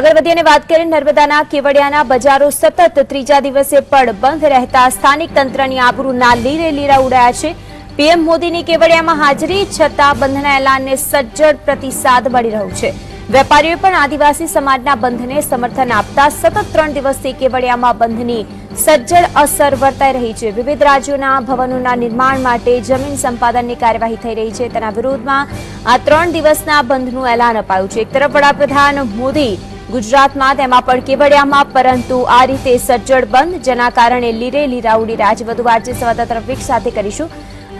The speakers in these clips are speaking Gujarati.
આગળ વધીને વાત કરીએ, નર્મદાના કેવડિયાના બજારો સતત ત્રીજા દિવસે પણ બંધ રહેતા સ્થાનિક તંત્રની આબરૂના લીરે લીરા ઉડાયા છે. પીએમ મોદીની કેવડિયામાં હાજરી, છતાં બંધના એલાનને સજ્જડ પ્રતિસાદ મળી રહ્યો છે. વેપારીઓએ પણ આદિવાસી સમાજના બંધને સમર્થન આપતા સતત ત્રણ દિવસથી કેવડિયામાં બંધની સજ્જડ અસર વર્તાઈ રહી છે. વિવિધ રાજ્યોના ભવનોના નિર્માણ માટે જમીન સંપાદનની કાર્યવાહી થઈ રહી છે. તેના વિરોધમાં આ ત્રણ દિવસના બંધનું એલાન અપાયું છે. એક તરફ વડાપ્રધાન મોદી ગુજરાતમાં તેમાં પણ કેવડિયામાં, પરંતુ આ રીતે સજ્જડ બંધ, જેના કારણે લીરે લીરા ઉડી રહ્યા છે વધુ વાતચીત સંવાદદાતા રફીક સાથે કરીશું.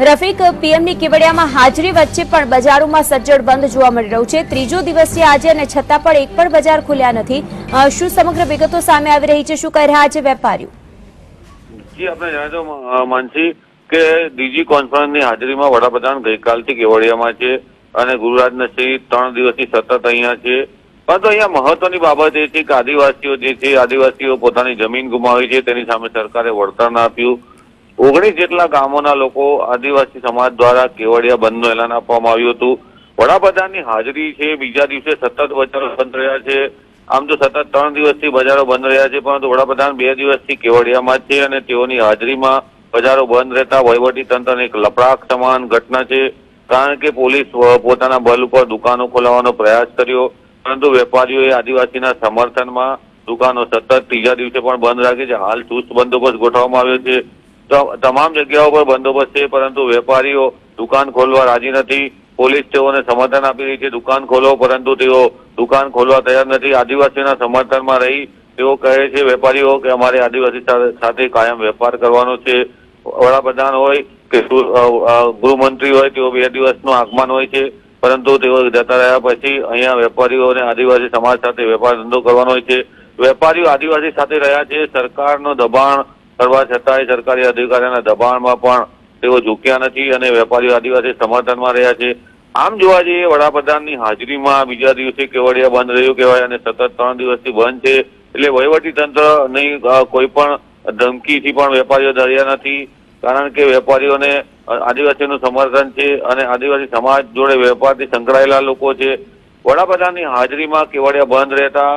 રફીક, પીએમની કેવડિયામાં હાજરી વચ્ચે પણ બજારોમાં સજ્જડ બંધ જોવા મળી રહ્યું છે. ત્રીજો દિવસ આજે અને છતાં પણ એક પણ બજાર ખુલ્યા નથી. શું સમગ્ર વિગતો સામે આવી રહી છે? શું કહી રહ્યા છે વેપારીઓ? જી, આપણે માનસી કે ડીજી કોન્ફરન્સની હાજરીમાં વડાપ્રધાન ગઈકાલથી કેવડિયામાં છે અને ગુરુરાજનસિંહ ત્રણ દિવસથી સતત અહીંયા છે. પરંતુ અહીંયા મહત્વની બાબત એ છે કે આદિવાસીઓ જે છે, આદિવાસીઓ પોતાની જમીન ગુમાવી છે, તેની સામે સરકારે વળતર ના આપ્યું. ઓગણીસ જેટલા ગામોના લોકો આદિવાસી સમાજ દ્વારા કેવડિયા બંધનું એલાન આપવામાં આવ્યું હતું. વડાપ્રધાનની હાજરી છે, બીજા દિવસે સતત બજારો બંધ રહ્યા છે. આમ તો સતત ત્રણ દિવસથી બજારો બંધ રહ્યા છે, પરંતુ વડાપ્રધાન બે દિવસથી કેવડિયામાં છે અને તેઓની હાજરીમાં બજારો બંધ રહેતા વહીવટી તંત્રને એક લપડાક સમાન ઘટના છે. કારણ કે પોલીસ પોતાના બલ ઉપર દુકાનો ખોલાવવાનો પ્રયાસ કર્યો. પરંતુ વેપારીઓએ આદિવાસીના સમર્થનમાં દુકાનો સતત ત્રીજા દિવસે પણ બંધ રાખી છે. હાલ ચુસ્ત બંદોબસ્ત ગોઠવવામાં આવ્યો છે. તમામ જગ્યાઓ પર બંદોબસ્ત છે, પરંતુ વેપારીઓ દુકાન ખોલવા રાજી નથી. પોલીસ તેઓને સમર્થન આપી રહી છે. દુકાન ખોલો, પરંતુ તેઓ દુકાન ખોલવા તૈયાર નથી. આદિવાસીઓના સમર્થનમાં રહી તેઓ કહે છે વેપારીઓ કે અમારે આદિવાસી સાથે- કાયમ વેપાર કરવાનો છે. વડાપ્રધાન હોય કે ગૃહમંત્રી હોય તેઓ બે દિવસનું આગમન હોય છે. પરંતુ તેઓ જતા રહ્યા પછી અહીંયા વેપારીઓ અને આદિવાસી સમાજ સાથે વેપાર ધંધો કરવાનો હોય છે. વેપારીઓ આદિવાસી સાથે રહ્યા છે સરકારનો દબાણ કરવા છતાંય સરકારી અધિકારીઓના દબાણમાં પણ તેઓ ઝૂક્યા નથી અને વેપારીઓ આદિવાસી સમર્થનમાં રહ્યા છે. આમ જોવા જઈએ વડાપ્રધાનની હાજરીમાં બીજા દિવસે કેવડિયા બંધ રહ્યું કહેવાય અને સતત ત્રણ દિવસથી બંધ છે. એટલે વહીવટી તંત્રની અ, કોઈ પણ ધમકીથી પણ વેપારીઓ ડર્યા નથી. કારણ કે વેપારીઓને આદિવાસીઓનું સમર્થન છે અને આદિવાસી સમાજ જોડે વેપારથી સંકળાયેલા લોકો છે. વડાપ્રધાનની હાજરીમાં કેવડિયા બંધ રહેતા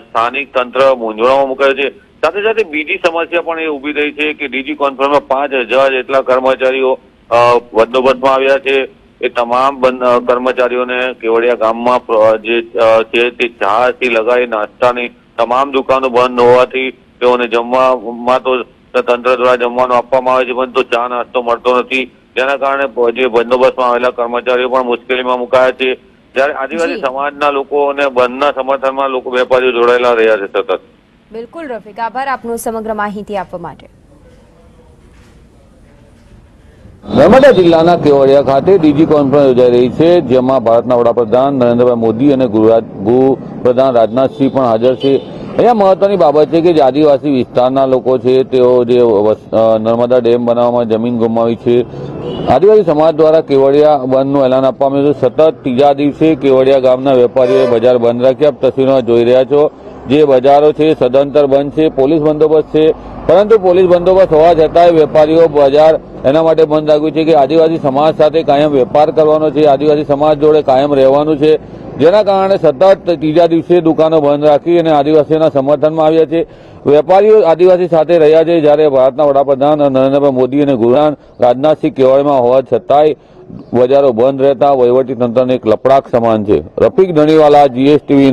સ્થાનિક તંત્ર મૂંઝવણમાં મુકાયું છે. સાથે સાથે બીજી સમસ્યા પણ એ ઊભી થઈ છે કે ડીજી કોન્ફરન્સમાં પાંચ હજાર જેટલા કર્મચારીઓ બંદોબસ્તમાં આવ્યા છે. એ તમામ કર્મચારીઓને કેવડિયા ગામમાં જે છે તે ચાથી લગાવી નાસ્તાની તમામ દુકાનો બંધ હોવાથી તેઓને જમવામાં તો તંત્ર દ્વારા જમવાનું આપવામાં આવે છે પરંતુ ચા નાસ્તો મળતો નથી. જેના કારણે જે બંદોબસ્તમાં આવેલા કર્મચારીઓ પણ મુશ્કેલીમાં મુકાયા છે. જ્યારે આદિવાસી સમાજના લોકો અને બંધના સમર્થનમાં લોકો વેપારીઓ જોડાયેલા રહ્યા છે સતત. બિલકુલ રફીક. આભાર આપનો સમગ્ર માહિતી આપવા માટે. નર્મદા જિલ્લાના કેવડિયા ખાતે ડીજી કોન્ફરન્સ યોજાઈ રહી છે જેમાં ભારતના વડાપ્રધાન નરેન્દ્રભાઈ મોદી અને ગૃહ ગૃહપ્રધાન રાજનાથસિંહ પણ હાજર છે. અહીંયા મહત્વની બાબત છે કે જે આદિવાસી વિસ્તારના લોકો છે, તેઓ જે નર્મદા ડેમ બનાવવામાં જમીન ગુમાવી છે. આદિવાસી સમાજ દ્વારા કેવડિયા બંધનું એલાન આપવામાં આવ્યું સતત ત્રીજા દિવસે કેવડિયા ગામના વેપારીઓએ બજાર બંધ રાખ્યા. તસવીરમાં જોઈ રહ્યા છો જે બજારો છે, સદંતર બંધ છે, પોલીસ બંદોબસ્ત છે. પરંતુ પોલીસ બંદોબસ્ત હોવા છતાંય વેપારીઓ બજાર એના માટે બંધ રાખ્યું છે કે આદિવાસી સમાજ સાથે કાયમ વેપાર કરવાનો છે. આદિવાસી સમાજ જોડે કાયમ રહેવાનું છે. જેના કારણે સતત ત્રીજા દિવસે દુકાનો બંધ રાખી અને આદિવાસીઓના સમર્થનમાં આવ્યા છે. વેપારીઓ આદિવાસી સાથે રહ્યા છે જ્યારે ભારતના વડાપ્રધાન નરેન્દ્રભાઈ મોદી અને ગૃહરાન રાજનાથસિંહ કેવળમાં હોવા છતાંય બજારો બંધ રહેતા વહીવટી તંત્રને એક લપડાક સમાન છે. રફીક ધણીવાલા જીએસટીવી